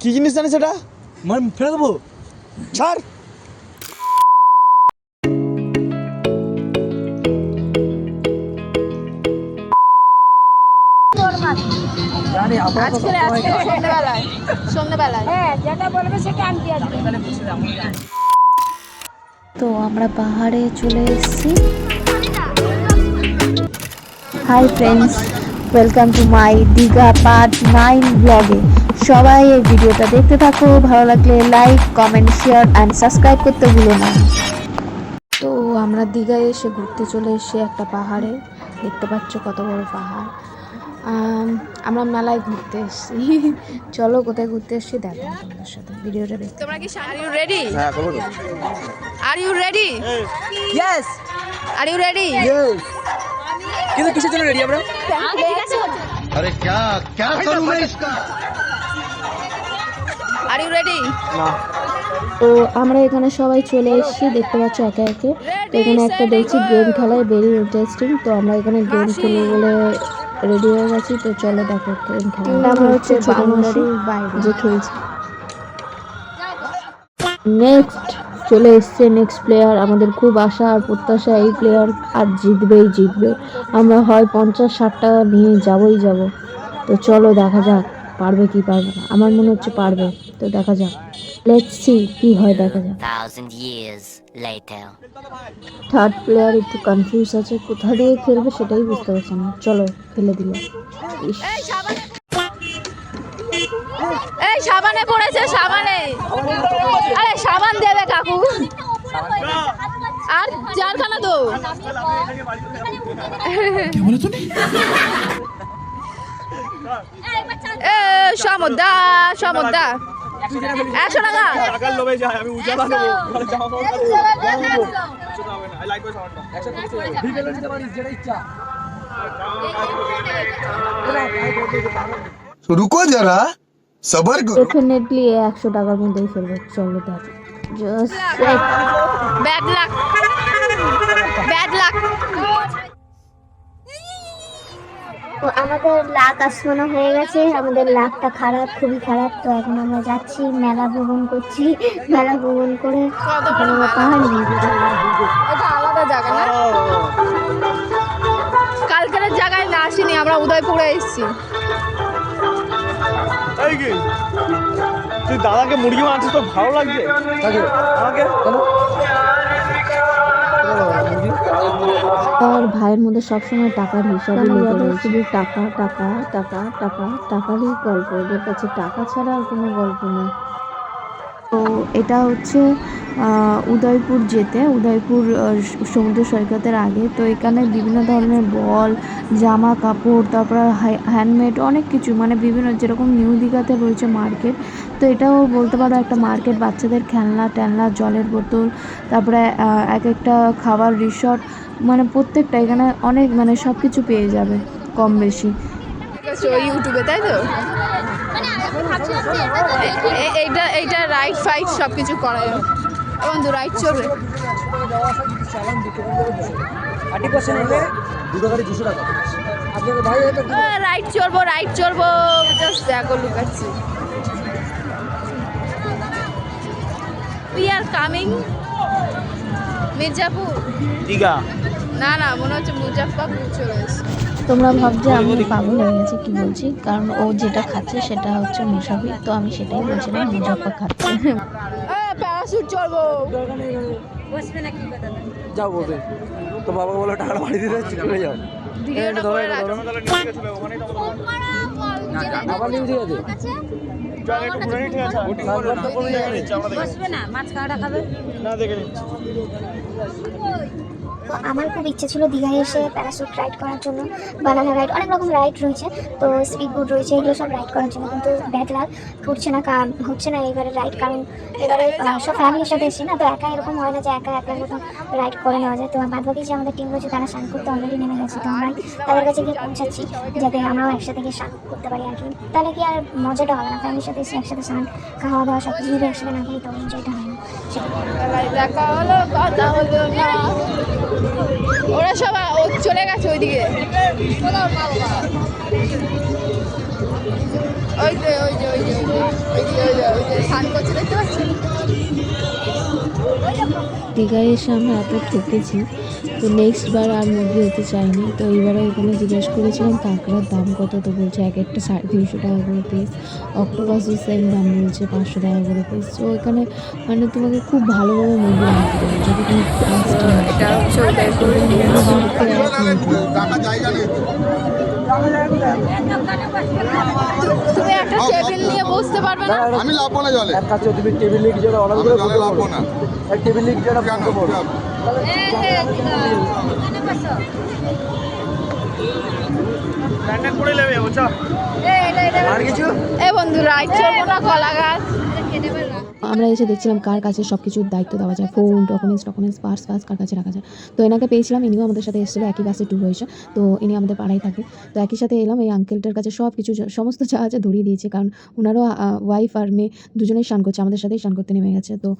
কি জিনিস জানিস সেটা মানে ফেলে দেবো। ছাড়। তো আজকে আজকে সন্ধ্যেবেলায় সন্ধ্যেবেলায়। হ্যাঁ যেটা বলবে সেটা আনতে আসবে তো আমরা পাহাড়ে চলে এসেছি। Hi friends welcome to my Digha part nine ব্লগে সবাই এই ভিডিওটা দেখতে থাকো ভালো লাগলে like comment share and subscribe করতে ভুলো না তো আমরা দীঘায় এসে ঘুরতে চলে এসেছি একটা পাহাড়ে দেখতে পাচ্ছ কত বড় পাহাড় আম, আমরা মেলায় ঘুরতে এসেছি চলো কোথায় ঘুরতে এসেছি দেখো তোমাদের সাথে ভিডিওটা দেখতে তোমরা কি আর ইউ রেডি হ্যাঁ করবো তো are you ready yes are you ready yes কিন্তু কিসের জন্য রেডি আমরা अरे क्या क्या करूं मैं इसका আর ইউ রেডি তো আমরা এখানে সবাই চলে এসেছি দেখতে পাচ্ছ একে একে। তো এখানে একটা দেখছি গেম খেলায় ভেরি ইন্টারেস্টিং তো আমরা এখানে গেম খেলি বলে রেডি হয়ে গেছি। তো চলো দেখো গেম খেলা। আমরা হচ্ছে ছোট যে খেলছি। নেক্সট চলে এসছে নেক্সট প্লেয়ার আমাদের খুব আশা আর প্রত্যাশা এই প্লেয়ার আর জিতবেই জিতবে। আমরা হয় পঞ্চাশ ষাট টাকা নিয়ে যাবই যাব। তো চলো দেখা যাক পারবে কি পারবে না। আমার মনে হচ্ছে পারবে। তো দেখা যাক। লেটস সি কি হয় দেখা যাক. থার্ড প্লেয়ার একটু কনফিউজ আছে কোথা দিয়ে খেলবে সেটাই বুঝতে পারছে না। চলো ফেলে দিল এই সাবানে। পড়েছে সাবানে। আরে সাবান দেবে কাকু। আর চারখানা তো। এ সমুদ্রা সমুদ্রা একশো টাকা টাকার লোভে যায় আমি উজালা নেবো তো রুকো যারা সবার করো ডেফিনেটলি 100 টাকার মধ্যেই ফেলবো চলো তার just bad luck bad luck আমাদের লাক আসমানো হয়ে গেছে। আমাদের লাকটা খারাপ খুবই খারাপ। তো এখন আমরা যাচ্ছি মেলা ভ্রমণ করছি। মেলা ভ্রমণ করে এখন আমরা পাহাড়ে নিয়ে এটা আলাদা জায়গা না? কালকের জায়গায় না আসিনি আমরা উদয়পুরে এসেছি। তুই দাদাকে মুরগি মারছিস তোর ভালো লাগছে? আমাকে? আর ভাইয়ের মধ্যে সবসময় টাকার হিসাবে লেগে? রয়েছে। শুধু টাকা টাকা টাকা টাকা টাকারই গল্প। ওদের কাছে টাকা ছাড়া আর কোনো গল্প নেই। তো এটা হচ্ছে উদয়পুর যেতে। উদয়পুর সমুদ্র সৈকতের আগে। তো এখানে বিভিন্ন ধরনের বল, জামা কাপড়, তারপর হ্যান্ডমেড অনেক কিছু মানে বিভিন্ন যেরকম নিউ দীঘাতে রয়েছে মার্কেট। তো এটাও বলতে পারো একটা মার্কেট, বাচ্চাদের খেলনা টেলনা, জলের বোতল, তারপরে এক একটা খাবার রিসর্ট মানে প্রত্যেকটা এখানে অনেক মানে সব কিছু পেয়ে যাবে কম বেশি। ইউটিউবে তাই তো? এইটা এইটা রাইট ফাইট সব কিছু করে বন্ধু রাইট চলবে থার্টি পার্সেন্ট হলে দুটো গাড়ি দুশো টাকা আপনাকে ভাই এটা রাইট চলবো রাইট চলবো জাস্ট দেখো লুকাচ্ছি। We are coming Mirzapur. Digha. না না মনে হচ্ছে মুজাফরপুর চলে এসেছে। তোমরা ভাবছ আমি পাগল হয়ে গেছি কি বলছি কারণ ও যেটা খাচ্ছে সেটা হচ্ছে মুসাফি তো আমি সেটাই বলছিলাম মুজাফা খাচ্ছে যাও বলবে তো বাবা বলো টাকাটা বাড়ি দিতে চলে যাও না দেখে নিচ্ছি তো আমার খুব ইচ্ছে ছিল দীঘায় এসে প্যারাসুট রাইড করার জন্য বানানা রাইড অনেক রকম রাইড রয়েছে। তো স্পিড বোট রয়েছে, এগুলো সব রাইড করার জন্য। কিন্তু ব্যাড লাগ ঘুরছে না হচ্ছে না এবারে রাইড কারণ এবারে সব ফ্যামিলির সাথে এসে না, তো একা এরকম হয় না যে একা একলার মতো রাইড করে নেওয়া যায়। তো বাদ বাকি যে আমাদের টিম রয়েছে, তারা স্নান করতে অলরেডি নেমে গেছে। তো আমরাই তাদের কাছে গিয়ে পৌঁছাচ্ছি, যাতে আমরাও একসাথে গিয়ে স্নান করতে পারি আর কি। তাহলে কি আর মজাটা হবে না? ফ্যামিলির সাথে এসে একসাথে স্নান খাওয়া দাওয়া সব কিছু যদি একসাথে না করি তো এনজয়টা হয় না। দেখা হলো, কথা হলো না। ওরা সব চলে গেছে ওইদিকে ওই যে ওই যে ওই যে ওই যে ওই যে স্নান করছে দেখতে পাচ্ছি দীঘায় এসে আমরা এত ঠকেছি তো নেক্সট বার আর মুরগি হতে চাইনি। তো এইবারে এখানে জিজ্ঞেস করেছিলাম কাঁকড়ার দাম কত? তো বলছে এক একটা সাড়ে তিনশো টাকা করে পিস অক্টোপাসও সেম দাম বলছে পাঁচশো টাকা করে পিস তো এখানে মানে তোমাকে খুব ভালোভাবে মুরগি রাখতে হবে। যদি তুমি ফার্স্ট টাকা জায়গা নেই বসতে পারবে না? আমি লাভবো না জলে। এক কাজ তুমি টেবিল কিছু একটা অর্ডার করে জলে বসে লাভবো। না। এক টেবিল কিছু একটা কেন এই আর কিছু? এ বন্ধুরা চলবো না কলা গাছ। আমরা এসে দেখছিলাম কার কাছে সব কিছুর দায়িত্ব দেওয়া যায় phone documents documents purse purse কার কাছে রাখা যায়। তো এনাকে পেয়েছিলাম, ইনিও আমাদের সাথে এসেছিল, একই বাসে ট্যুর হয়েছে। তো ইনি আমাদের পাড়ায় থাকে। তো একই সাথে এলাম, এই আঙ্কেলটার কাছে সব কিছু সমস্ত যা আছে ধরিয়ে দিয়েছে। কারণ ওনারও ওয়াইফ আর মেয়ে দুজনেই স্নান করছে, আমাদের সাথেই স্নান করতে নেমে গেছে। তো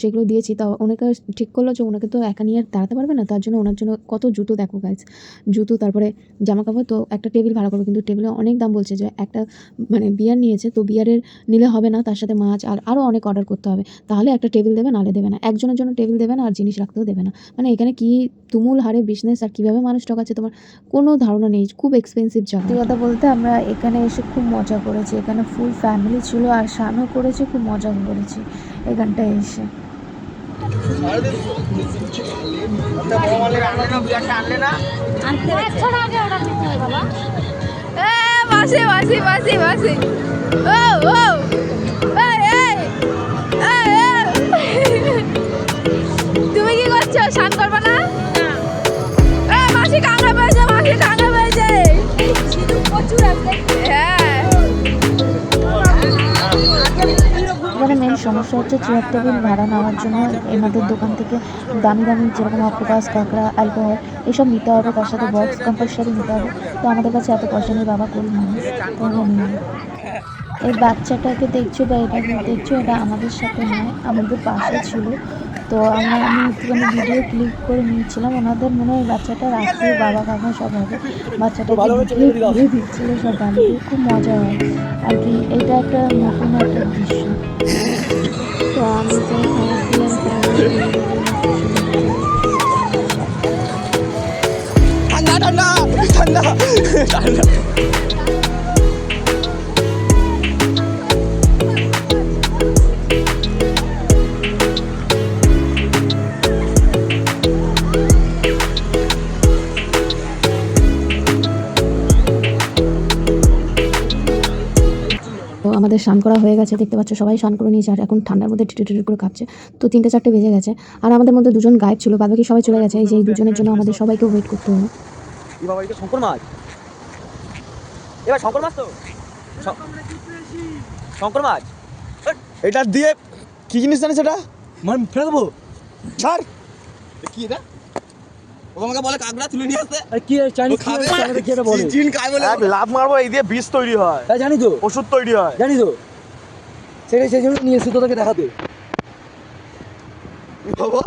সেগুলো দিয়েছি। তা ওনাকে ঠিক করল যে ওনাকে তো একা নিয়ে আর দাঁড়াতে পারবে না, তার জন্য ওনার জন্য কত জুতো দেখো গাইজ জুতো, তারপরে জামা কাপড় তো একটা টেবিল ভাড়া করবে। কিন্তু টেবিলে অনেক দাম বলছে যে, একটা মানে বিয়ার নিয়েছে, তো বিয়ারের নিলে হবে না, তার সাথে মাছ আর আরও অনেক অর্ডার করতে হবে। তাহলে একটা টেবিল দেবে নালে দেবে না। একজনের জন্য টেবিল দেবে না আর জিনিস রাখতেও দেবে না। মানে এখানে কি তুমুল হারে বিজনেস আর কীভাবে মানুষ ঠকাচ্ছে তোমার কোনো ধারণা নেই। খুব এক্সপেন্সিভ জায়গা কথা বলতে আমরা এখানে এসে খুব মজা করেছি। এখানে ফুল ফ্যামিলি ছিল আর স্নানও করেছি খুব মজা করেছি এখানটায় এসে। এ বাসি বাসি বাসি বাসি। সমস্যা হচ্ছে চেয়ার টেবিল ভাড়া নেওয়ার জন্য এনাদের দোকান থেকে দামি দামি যেরকম অক্টোপাস কাঁকড়া অ্যালকোহল এসব নিতে হবে তার সাথে বক্স কম্পালসারি নিতে হবে। তো আমাদের কাছে এত পয়সা নেই বাবা করি মানুষ? তো আমরা নিই। এই বাচ্চাটাকে দেখছ বা এটা দেখছ এটা আমাদের সাথে নয় আমাদের পাশে ছিল। তো আমরা আমি একটুখানি ভিডিও ক্লিক করে নিয়েছিলাম। ওনাদের মনে হয় বাচ্চাটা রাখতে বাবা কাকা সব হবে। বাচ্চাটাকে ঘুরে দিচ্ছিল সব বাড়িতে। খুব মজা হয়। আর কি এটা একটা নতুন একটা দৃশ্য। তো আমি তো ঠান্ডা ঠান্ডা ঠান্ডা ঠান্ডা তো আমাদের স্নান করা হয়ে গেছে দেখতে পাচ্ছ সবাই স্নান করে নিয়েছে আর এখন ঠান্ডার মধ্যে টিটি টিটি করে কাঁপছে। তো তিনটে চারটে বেজে গেছে আর আমাদের মধ্যে দুজন গায়েব ছিল বাদ বাকি সবাই চলে গেছে এই যে এই দুজনের জন্য আমাদের সবাইকে ওয়েট করতে হলো বাবা এটা শঙ্কর মাছ? এবার শঙ্কর মাছ তো? শঙ্কর মাছ? এটা দিয়ে কি জিনিস জানিস এটা? মানে ফেলে দেবো? ছাড়। কি এটা? ও আমাকে বলে কাকড়া তুলে নিয়ে আসতে। আর কি চাইনিজ কি আমাদের কি এটা বলে? জিন খাই বলে এক লাভ মারবো এই দিয়ে বিষ তৈরি হয়। হ্যাঁ জানি তো। ওষুধ তৈরি হয়। জানি তো। সেটাই সেই জন্য নিয়ে এসে তোদেরকে দেখাতে। বাবা,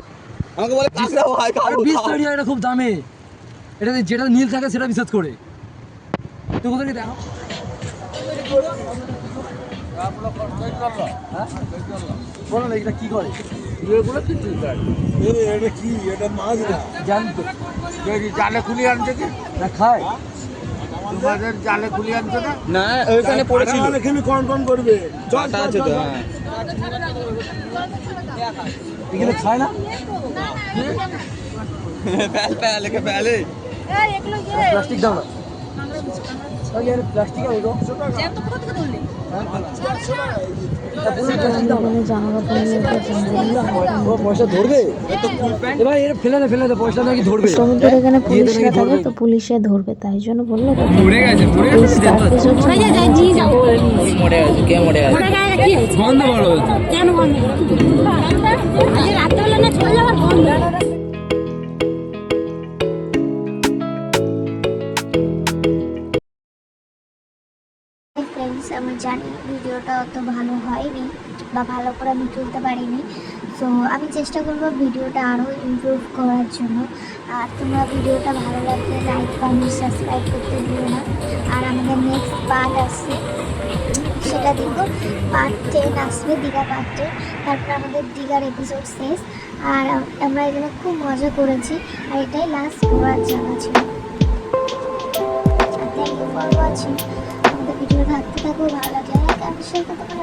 আমাকে বলে কাকড়া হয় খাব তৈরি হয় এটা খুব দামে। এটা যেটা নীল থাকে সেটা বিশেষ করে। তুই কোথাকে দেখো? বলো না এটা কি করে? এটা কি? এটা মাছ না? জানি জালে খুলি আনছে কি? না খায়। তোমাদের জালে খুলি আনছে না? না ওইখানে পড়েছিল। এখানে কন কন করবে? কাটা আছে তো হ্যাঁ। এগুলো খায় না? প্যাল প্যাল একে প্যালে। প্লাস্টিক দাও না। এখানে সমুদ্রের পুলিশরা থাকে ধরবে। তো পুলিশে ধরবে তাই জন্য বলল হচ্ছে। বন্ধ বলো ফ্রেন্ডস জানি ভিডিওটা অত ভালো হয়নি বা ভালো করে আমি তুলতে পারিনি। সো আমি চেষ্টা করব ভিডিওটা আরও ইমপ্রুভ করার জন্য। আর তোমরা ভিডিওটা ভালো লাগলে লাইক কমেন্ট সাবস্ক্রাইব করতে ভুলো না। আর আমাদের নেক্সট পার্ট আসছে সেটা দেখো পার্ট টেন আসবে, দীঘা পার্ট টেন তারপর আমাদের দীঘার এপিসোড শেষ। আর আমরা এখানে খুব মজা করেছি। আর এটাই লাস্ট ঘোরার জায়গা ছিল। Thank you for watching video থাকতে থাকো ভালো লাইক আর শেয়ার করতে